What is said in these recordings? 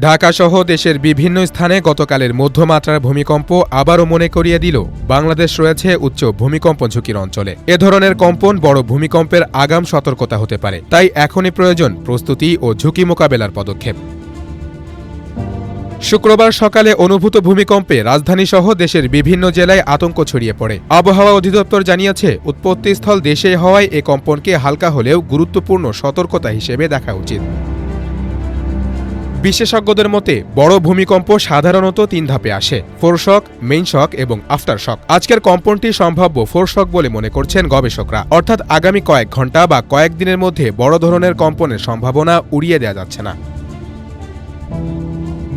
ঢাকাসহ দেশের বিভিন্ন স্থানে গতকালের মধ্যমাত্রার ভূমিকম্প আবারও মনে করিয়ে দিল। বাংলাদেশ রয়েছে উচ্চ ভূমিকম্প ঝুঁকির অঞ্চলে। এ ধরনের কম্পন বড় ভূমিকম্পের আগাম সতর্কতা হতে পারে। তাই এখনই প্রয়োজন প্রস্তুতি ও ঝুঁকি মোকাবেলার পদক্ষেপ। শুক্রবার সকালে অনুভূত ভূমিকম্পে রাজধানীসহ দেশের বিভিন্ন জেলায় আতঙ্ক ছড়িয়ে পড়ে। আবহাওয়া অধিদপ্তর জানিয়েছে, উৎপত্তিস্থল দেশে হওয়ায় এ কম্পনকে হালকা হলেও গুরুত্বপূর্ণ সতর্কতা হিসেবে দেখা উচিত। বিশেষজ্ঞদের মতে, বড় ভূমিকম্প সাধারণত তিন ধাপে আসে ফোরশক মেইন শক এবং আফটার শক। আজকের কম্পনটি সম্ভাব্য ফোরশক বলে মনে করছেন গবেষকরা। অর্থাৎ আগামী কয়েক ঘণ্টা বা কয়েক দিনের মধ্যে বড় ধরনের কম্পনের সম্ভাবনা উড়িয়ে দেওয়া যাচ্ছে না।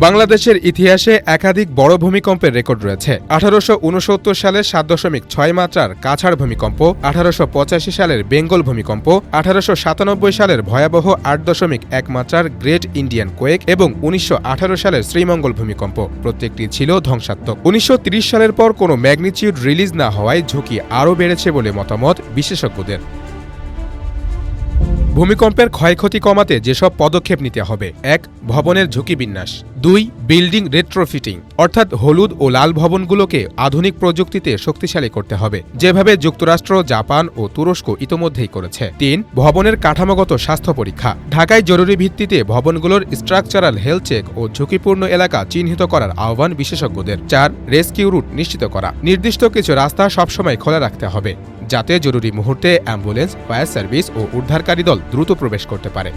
বাংলাদেশের ইতিহাসে একাধিক বড় ভূমিকম্পের রেকর্ড রয়েছে। আঠারোশো উনসত্তর সালের সাত দশমিক ছয় মাত্রার কাছাড় ভূমিকম্প, আঠারোশো পঁচাশি সালের বেঙ্গল ভূমিকম্প, আঠারোশো সাতানব্বই সালের ভয়াবহ আট দশমিক এক মাত্রার গ্রেট ইন্ডিয়ান কোয়েক এবং উনিশশো আঠারো সালের শ্রীমঙ্গল ভূমিকম্প। প্রত্যেকটি ছিল ধ্বংসাত্মক। উনিশশো সালের পর কোনো ম্যাগনিচিউড রিলিজ না হওয়ায় ঝুঁকি আরও বেড়েছে বলে মতামত বিশেষজ্ঞদের। ভূমিকম্পের ক্ষয়ক্ষতি কমাতে যেসব পদক্ষেপ নিতে হবে, এক, ভবনের ঝুঁকি বিন্যাস, দুই, বিল্ডিং রেট্রোফিটিং অর্থাৎ হলুদ ও লাল ভবনগুলোকে আধুনিক প্রযুক্তিতে শক্তিশালী করতে হবে, যেভাবে যুক্তরাষ্ট্র, জাপান ও তুরস্ক ইতোমধ্যেই করেছে, তিন, ভবনের কাঠামোগত স্বাস্থ্য পরীক্ষা, ঢাকায় জরুরি ভিত্তিতে ভবনগুলোর স্ট্রাকচারাল হেলথ চেক ও ঝুঁকিপূর্ণ এলাকা চিহ্নিত করার আহ্বান বিশেষজ্ঞদের, চার রেস্কিউ রুট নিশ্চিত করা, নির্দিষ্ট কিছু রাস্তা সবসময় খোলা রাখতে হবে যাতে জরুরি মুহূর্তে অ্যাম্বুলেন্স, ফায়ার সার্ভিস ও উদ্ধারকারী দল দ্রুত প্রবেশ করতে পারে।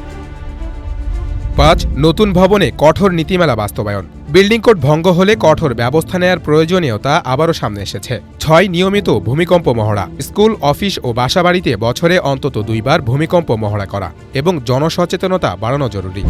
পাঁচ, নতুন ভবনে কঠোর নীতিমালা বাস্তবায়ন। বিল্ডিং কোড ভঙ্গ হলে কঠোর ব্যবস্থা নেয়ার প্রয়োজনীয়তা আবারও সামনে এসেছে। ছয়, নিয়মিত ভূমিকম্প মহড়া। স্কুল, অফিস ও বাসাবাড়িতে বছরে অন্তত দুইবার ভূমিকম্প মহড়া করা এবং জনসচেতনতা বাড়ানো জরুরি।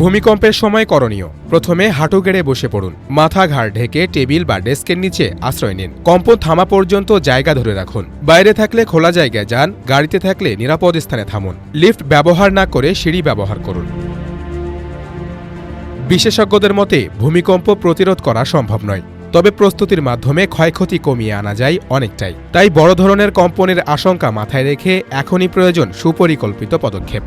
ভূমিকম্পের সময় করণীয়। প্রথমে হাঁটু গেড়ে বসে পড়ুন। মাথা ঘাড় ঢেকে টেবিল বা ডেস্কের নিচে আশ্রয় নিন। কম্পন থামা পর্যন্ত জায়গা ধরে রাখুন। বাইরে থাকলে খোলা জায়গায় যান, গাড়িতে থাকলে নিরাপদ স্থানে থামুন। লিফট ব্যবহার না করে সিঁড়ি ব্যবহার করুন। বিশেষজ্ঞদের মতে, ভূমিকম্প প্রতিরোধ করা সম্ভব নয়। তবে প্রস্তুতির মাধ্যমে ক্ষয়ক্ষতি কমিয়ে আনা যায় অনেকটাই। তাই বড় ধরনের কম্পনের আশঙ্কা মাথায় রেখে এখনই প্রয়োজন সুপরিকল্পিত পদক্ষেপ।